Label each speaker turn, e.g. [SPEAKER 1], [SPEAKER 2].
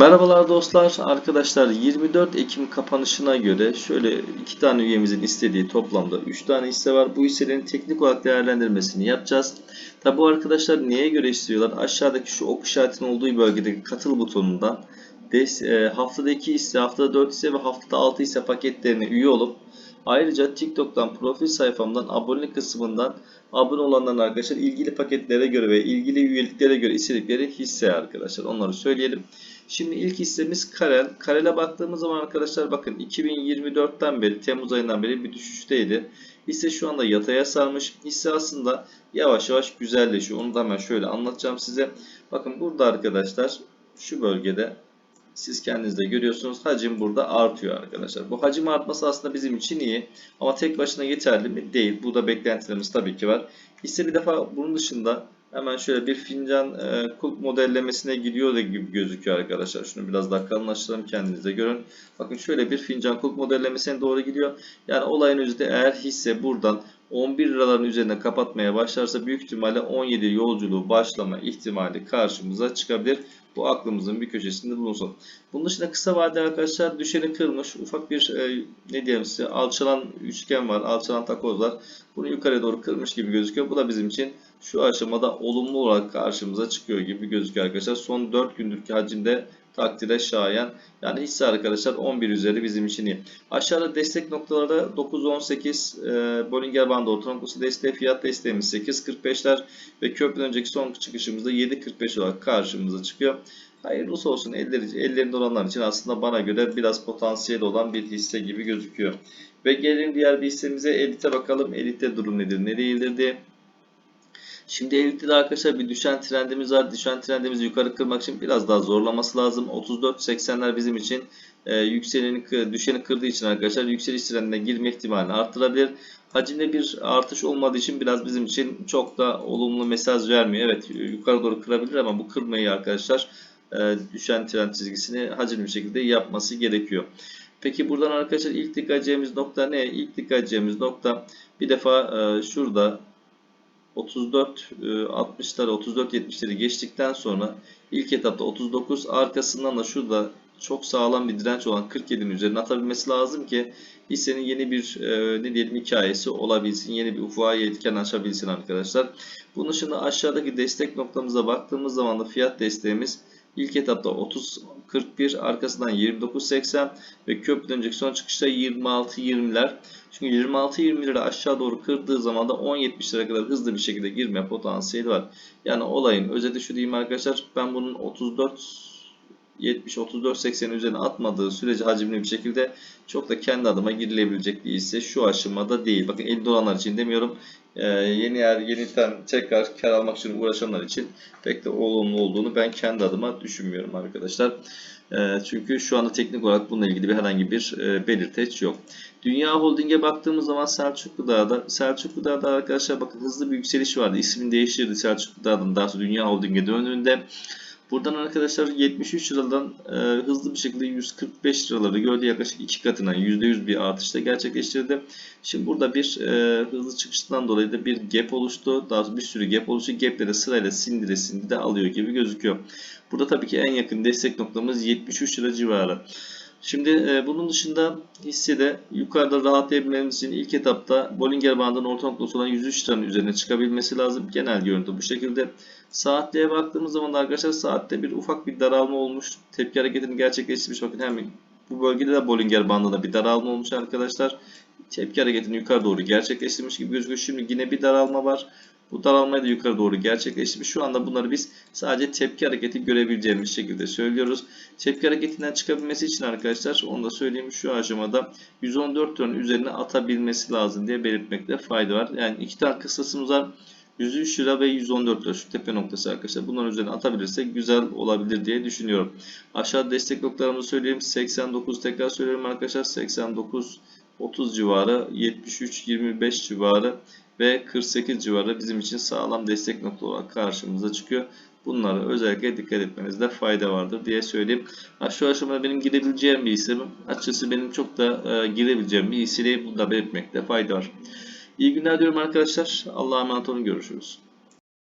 [SPEAKER 1] Merhabalar dostlar. Arkadaşlar 24 Ekim kapanışına göre şöyle iki tane üyemizin istediği toplamda 3 tane hisse var. Bu hisselerin teknik olarak değerlendirmesini yapacağız. Tabi bu arkadaşlar neye göre istiyorlar? Aşağıdaki şu ok işaretinin olduğu bölgedeki katıl butonundan e, haftada 2 hisse, haftada 4 hisse ve haftada 6 hisse paketlerine üye olup ayrıca TikTok'tan profil sayfamdan abone kısmından abone olanların arkadaşlar ilgili paketlere göre ve ilgili üyeliklere göre istedikleri hisse arkadaşlar. Onları söyleyelim. Şimdi ilk hissemiz Karel. Karel'e baktığımız zaman arkadaşlar bakın 2024'ten beri Temmuz ayından beri bir düşüşteydi. Hisse şu anda yataya sarmış. Hisse aslında yavaş yavaş güzelleşiyor. Onu da hemen şöyle anlatacağım size. Bakın burada arkadaşlar şu bölgede siz kendiniz de görüyorsunuz hacim burada artıyor arkadaşlar. Bu hacim artması aslında bizim için iyi ama tek başına yeterli mi? Değil. Bu da beklentilerimiz tabii ki var. Hisse bir defa bunun dışında hemen şöyle bir fincan e, kulp modellemesine gidiyor da gibi gözüküyor arkadaşlar. Şunu biraz daha kalınlaştıralım kendinize görün. Bakın şöyle bir fincan kulp modellemesine doğru gidiyor. Yani olayın özünde eğer hisse buradan 11 liraların üzerine kapatmaya başlarsa büyük ihtimalle 17 yolculuğu başlama ihtimali karşımıza çıkabilir. Bu aklımızın bir köşesinde bulunsun. Bunun dışında kısa vadeli arkadaşlar düşeni kırmış. Ufak bir e, ne diyelim size alçalan üçgen var. Alçalan takoz var. Bunu yukarıya doğru kırmış gibi gözüküyor. Bu da bizim için şu aşamada olumlu olarak karşımıza çıkıyor gibi gözüküyor arkadaşlar. Son 4 gündürki hacimde takdire şayan. Yani hisse arkadaşlar 11 üzeri bizim için iyi. Aşağıda destek noktaları 9-18 e, Bollinger Bandı orta noktası desteği fiyat desteğimiz 8.45'ler ve köprüden önceki son çıkışımızda 7.45 olarak karşımıza çıkıyor. Hayırlısı olsun elleri, ellerinde olanlar için aslında bana göre biraz potansiyel olan bir hisse gibi gözüküyor. Ve gelelim diğer bir hissemize Elite bakalım. Elite durum nedir ne değildir diye. Şimdi Elite'de de arkadaşlar bir düşen trendimiz var. Düşen trendimizi yukarı kırmak için biraz daha zorlaması lazım. 34.80'ler bizim için e, yükseleni, düşeni kırdığı için arkadaşlar yükseliş trendine girme ihtimalini arttırabilir. Hacimde bir artış olmadığı için biraz bizim için çok da olumlu mesaj vermiyor. Evet yukarı doğru kırabilir ama bu kırmayı arkadaşlar e, düşen trend çizgisini hacimli bir şekilde yapması gerekiyor. Peki buradan arkadaşlar ilk dikkat edeceğimiz nokta ne? İlk dikkat edeceğimiz nokta bir defa e, şurada 34 60'ları 34 70'leri geçtikten sonra ilk etapta 39 arkasından da şurada çok sağlam bir direnç olan 47'nin üzerine atabilmesi lazım ki hissenin yeni bir e, ne diyelim hikayesi olabilsin. Yeni bir ufuğa yetken açabilsin arkadaşlar. Bunun dışında aşağıdaki destek noktamıza baktığımız zaman da fiyat desteğimiz İlk etapta 30.41 arkasından 29.80 ve köprüden önceki son çıkışta 26.20'ler. Çünkü 26.20'leri aşağı doğru kırdığı zaman da 10.70'lere kadar hızlı bir şekilde girme potansiyeli var. Yani olayın özeti şu diyeyim arkadaşlar. Ben bunun 34 70 34 80 üzerine atmadığı sürece hacimli bir şekilde çok da kendi adıma girilebilecek bir hisse şu aşamada değil. Bakın 50 olanlar için demiyorum. Ee, yeni yer yeniden tekrar kar almak için uğraşanlar için pek de olumlu olduğunu ben kendi adıma düşünmüyorum arkadaşlar. Ee, çünkü şu anda teknik olarak bununla ilgili bir herhangi bir e, belirteç yok. Dünya Holding'e baktığımız zaman Selçuklu Dağ'da, Selçuklu Dağ'da arkadaşlar bakın hızlı bir yükseliş vardı. İsmini değiştirdi Selçuklu Dağ'dan daha sonra Dünya Holding'e döndüğünde Buradan arkadaşlar 73 liradan e, hızlı bir şekilde 145 liraları gördü. Yaklaşık iki katına %100 bir artışla gerçekleştirdi. Şimdi burada bir e, hızlı çıkıştan dolayı da bir gap oluştu. Daha bir sürü gap oluştu. Gapleri sırayla sindire sindire alıyor gibi gözüküyor. Burada tabii ki en yakın destek noktamız 73 lira civarı. Şimdi e, bunun dışında hissede yukarıda rahatlayabilmemiz için ilk etapta Bollinger bandının orta noktası olan 103 liranın üzerine çıkabilmesi lazım. Genel görüntü bu şekilde. Saatliğe baktığımız zaman da arkadaşlar saatte bir ufak bir daralma olmuş. Tepki hareketini gerçekleştirmiş. Bakın hem bu bölgede de Bollinger bandında bir daralma olmuş arkadaşlar. Tepki hareketini yukarı doğru gerçekleştirmiş gibi gözüküyor. Şimdi yine bir daralma var. Bu daralmayı da yukarı doğru gerçekleştirmiş. Şu anda bunları biz sadece tepki hareketi görebileceğimiz şekilde söylüyoruz. Tepki hareketinden çıkabilmesi için arkadaşlar onu da söyleyeyim şu aşamada 114 liranın üzerine atabilmesi lazım diye belirtmekte fayda var. Yani iki tane kısasımız var. 103 lira ve 114 lira şu tepe noktası arkadaşlar. Bunların üzerine atabilirsek güzel olabilir diye düşünüyorum. Aşağı destek noktalarımızı söyleyeyim. 89 tekrar söylüyorum arkadaşlar. 89 30 civarı, 73 25 civarı ve 48 civarı bizim için sağlam destek nokta olarak karşımıza çıkıyor. Bunlara özellikle dikkat etmenizde fayda vardır diye söyleyeyim. Şu aşamada benim girebileceğim bir isim. Açıkçası benim çok da e, girebileceğim bir hisseli bunu da belirtmekte fayda var. İyi günler diyorum arkadaşlar. Allah'a emanet olun. Görüşürüz.